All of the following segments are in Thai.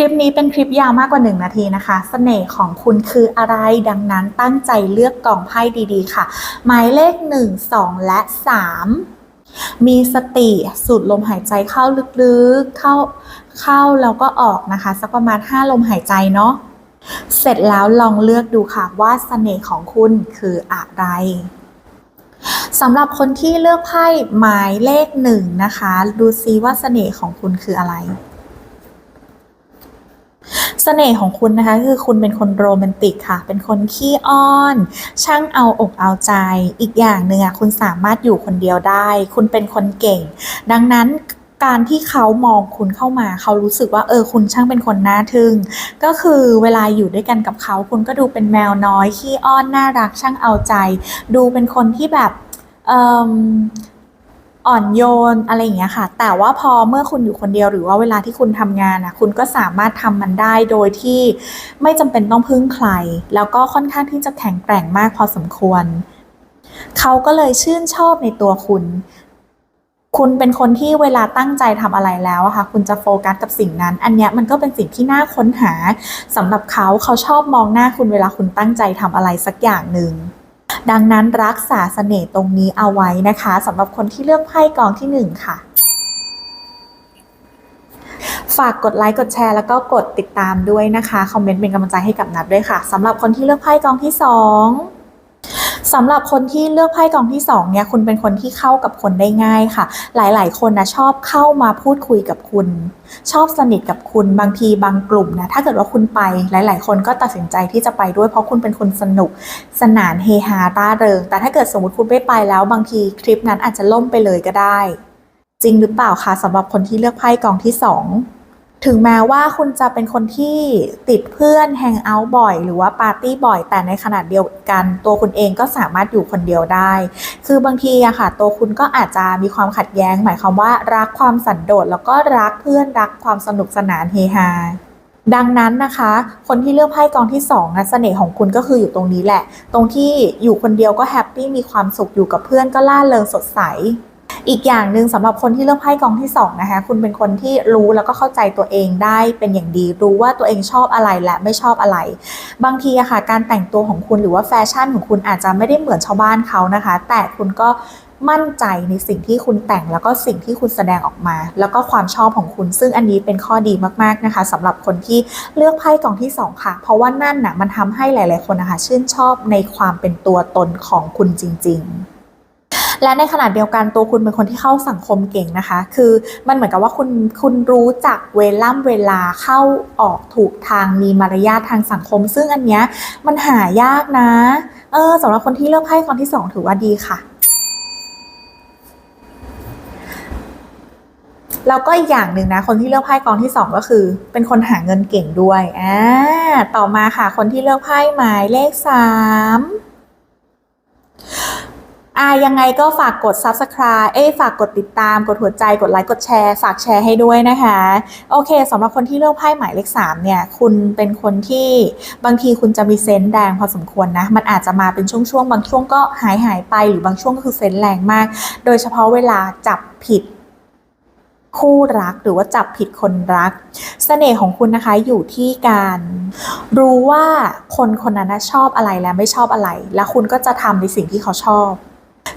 คลิปนี้เป็นคลิปยาวมากกว่า 1 นาทีนะคะเสน่ห์ของคุณคืออะไรดังนั้นตั้งใจเลือกกล่องไพ่ดีๆ ค่ะ หมายเลข 1 2 และ 3 มีสติสูดลมหายใจเข้าลึกๆ เข้าเข้าแล้วก็ออกนะคะ สักประมาณ 5 ลมหายใจเนาะเสร็จแล้วลองเลือกดูค่ะว่าเสน่ห์ของคุณคืออะไรสำหรับคนที่เลือกไพ่หมายเลขหนึ่งนะคะ ดูซิว่าเสน่ห์ของคุณคืออะไร สน่ห์ของคุณนะคะคือคุณเป็นคนโรแมนติกค่ะ เป็นคนขี้อ้อน ช่างเอาอกเอาใจ อีกอย่างหนึ่งอะคุณสามารถอยู่คนเดียวได้ คุณเป็นคนเก่ง ดังนั้นการที่เขามองคุณเข้ามา เขารู้สึกว่าเออคุณช่างเป็นคนน่าทึ่ง ก็คือเวลาอยู่ด้วยกันกับเขา คุณก็ดูเป็นแมวน้อยขี้อ้อนน่ารักช่างเอาใจ ดูเป็นคนที่แบบเอ่อนโยนอะไรอย่างเงี้ยค่ะ แต่ว่าพอเมื่อคุณอยู่คนเดียวหรือว่าเวลาที่คุณทำงานอะคุณก็สามารถทำมันได้โดยที่ไม่จำเป็นต้องพึ่งใคร แล้วก็ค่อนข้างที่จะแข็งแกร่งมากพอสมควร เขาก็เลยชื่นชอบในตัวคุณคุณเป็นคนที่เวลาตั้งใจทำอะไรแล้วอะค่ะ คุณจะโฟกัสกับสิ่งนั้น อันเนี้ยมันก็เป็นสิ่งที่น่าค้นหาสำหรับเขาเขาชอบมองหน้าคุณเวลาคุณตั้งใจทำอะไรสักอย่างหนึ่ง ดังนั้นรักษาเสน่ห์ตรงนี้เอาไว้นะคะสำหรับคนที่เลือกไพ่กองที่หนึ่งค่ะ ฝากกดไลค์กดแชร์แล้วก็กดติดตามด้วยนะคะ คอมเมนต์เป็นกำลังใจให้กับนัดด้วยค่ะสำหรับคนที่เลือกไพ่กองที่สอง สำหรับคนที่เลือกไพ่กองที่สองเนี่ยคุณเป็นคนที่เข้ากับคนได้ง่ายค่ะ หลายๆ คนนะชอบเข้ามาพูดคุยกับคุณ ชอบสนิทกับคุณบางทีบางกลุ่มนะถ้าเกิดว่าคุณไปหลาย ๆ คนก็ตัดสินใจที่จะไปด้วยเพราะคุณเป็นคนสนุกสนานเฮฮาต้าเริง แต่ถ้าเกิดสมมติคุณไม่ไปแล้ว บางทีคลิปนั้นอาจจะล่มไปเลยก็ได้ จริงหรือเปล่าคะสำหรับคนที่เลือกไพ่กองที่สอง ถึงแม้ว่าคุณจะเป็นคนที่ติดเพื่อนแฮงเอาท์บ่อย หรือว่าปาร์ตี้บ่อย แต่ในขณะเดียวกัน ตัวคุณเองก็สามารถอยู่คนเดียวได้ คือบางทีอะค่ะ ตัวคุณก็อาจจะมีความขัดแย้ง หมายความว่ารักความสันโดษแล้วก็รักเพื่อนรักความสนุกสนานเฮฮาดังนั้นนะคะ คนที่เลือกไพ่กองที่2นะเสน่ห์ของคุณก็คืออยู่ตรงนี้แหละ ตรงที่อยู่คนเดียวก็แฮปปี้มีความสุขอยู่กับเพื่อนก็ล่าเริงสดใส อีกอย่างหนึ่งสำหรับคนที่เลือกไพ่กองที่2นะคะคุณเป็นคนที่รู้แล้วก็เข้าใจตัวเองได้เป็นอย่างดี รู้ว่าตัวเองชอบอะไรและไม่ชอบอะไร บางทีอะค่ะการแต่งตัวของคุณหรือว่าแฟชั่นของคุณอาจจะไม่ได้เหมือนชาวบ้านเขานะคะ แต่คุณก็มั่นใจในสิ่งที่คุณแต่งแล้วก็สิ่งที่คุณแสดงออกมา แล้วก็ความชอบของคุณ ซึ่งอันนี้เป็นข้อดีมากๆนะคะสำหรับคนที่เลือกไพ่กองที่สองค่ะ เพราะว่านั่นน่ะมันทำให้หลาย ๆ คนนะคะชื่นชอบในความเป็นตัวตนของคุณจริง ๆ และในขณะเดียวกันตัวคุณเป็นคนที่เข้าสังคมเก่งนะคะ คือมันเหมือนกับว่าคุณคุณรู้จักเวล่ำเวลาเข้าออกถูกทางมีมารยาททางสังคม ซึ่งอันเนี้ยมันหายากนะเออสำหรับคนที่เลือกไพ่กองที่สองถือว่าดีค่ะแล้วก็อีกอย่างหนึ่งนะ คนที่เลือกไพ่กองที่สองก็คือ เป็นคนหาเงินเก่งด้วยอ่าต่อมาค่ะ คนที่เลือกไพ่หมายเลขสาม อ่ายังไงก็ฝากกด subscribe เอ้ฝากกดติดตาม กดหัวใจ กดไลค์ กดแชร์ ฝากแชร์ให้ด้วยนะคะ โอเคสำหรับคนที่เลือกไพ่หมายเลขสามเนี่ย คุณเป็นคนที่บางทีคุณจะมีเซนส์แดงพอสมควรนะ มันอาจจะมาเป็นช่วงๆ บางช่วงก็หายหายไป หรือบางช่วงก็คือเซนส์แรงมาก โดยเฉพาะเวลาจับผิดคู่รักหรือว่าจับผิดคนรักเสน่ห์ของคุณนะคะอยู่ที่การรู้ว่าคนคนนั้นชอบอะไรและไม่ชอบอะไร แล้วคุณก็จะทำในสิ่งที่เขาชอบ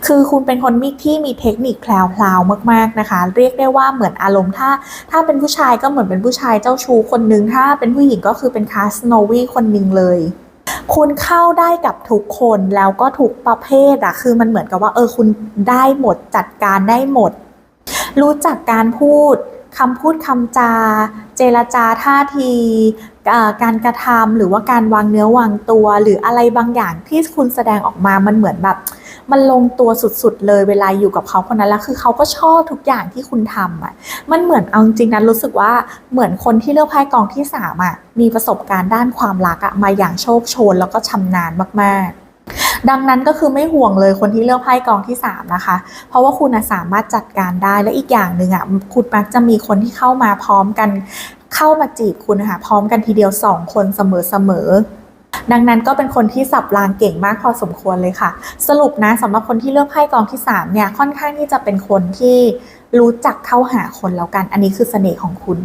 คือคุณเป็นคนมีที่มีเทคนิคแพลวๆมาก ๆนะคะ เรียกได้ว่าเหมือนอารมณ์ถ้า ถ้าเป็นผู้ชายก็เหมือนเป็นผู้ชายเจ้าชู้คนนึง ถ้าเป็นผู้หญิงก็คือเป็นคาสโนวีคนนึงเลยคุณเข้าได้กับทุกคนแล้วก็ทุกประเภทอะคือมันเหมือนกับว่า เออคุณได้หมดจัดการได้หมด รู้จักการพูดคำพูดคำจา เจรจาท่าทีการกระทำหรือว่าการวางเนื้อวางตัว หรืออะไรบางอย่างที่คุณแสดงออกมามันเหมือนแบบ มันลงตัวสุดๆ เลยเวลาอยู่กับเขาคนนั้นแล้วคือเขาก็ชอบทุกอย่างที่คุณทำอะมันเหมือนเอาจริงๆนะรู้สึกว่าเหมือนคนที่เลือกไพ่กองที่สามอะมีประสบการณ์ด้านความรักอะมาอย่างโชคโชนแล้วก็ชำนาญมากๆดังนั้นก็คือไม่ห่วงเลยคนที่เลือกไพ่กองที่ 3 นะคะ เพราะว่าคุณสามารถจัดการได้และอีกอย่างหนึ่งอะคุณมักจะมีคนที่เข้ามาพร้อมกันเข้ามาจีบคุณนะคะพร้อมกันทีเดียว 2 คนเสมอๆ ดังนั้นก็เป็นคนที่สับรางเก่งมากพอสมควรเลยค่ะ สรุปนะสำหรับคนที่เลือกไพ่กองที่3เนี่ยค่อนข้างที่จะเป็นคนที่รู้จักเข้าหาคนแล้วกัน อันนี้คือเสน่ห์ของคุณ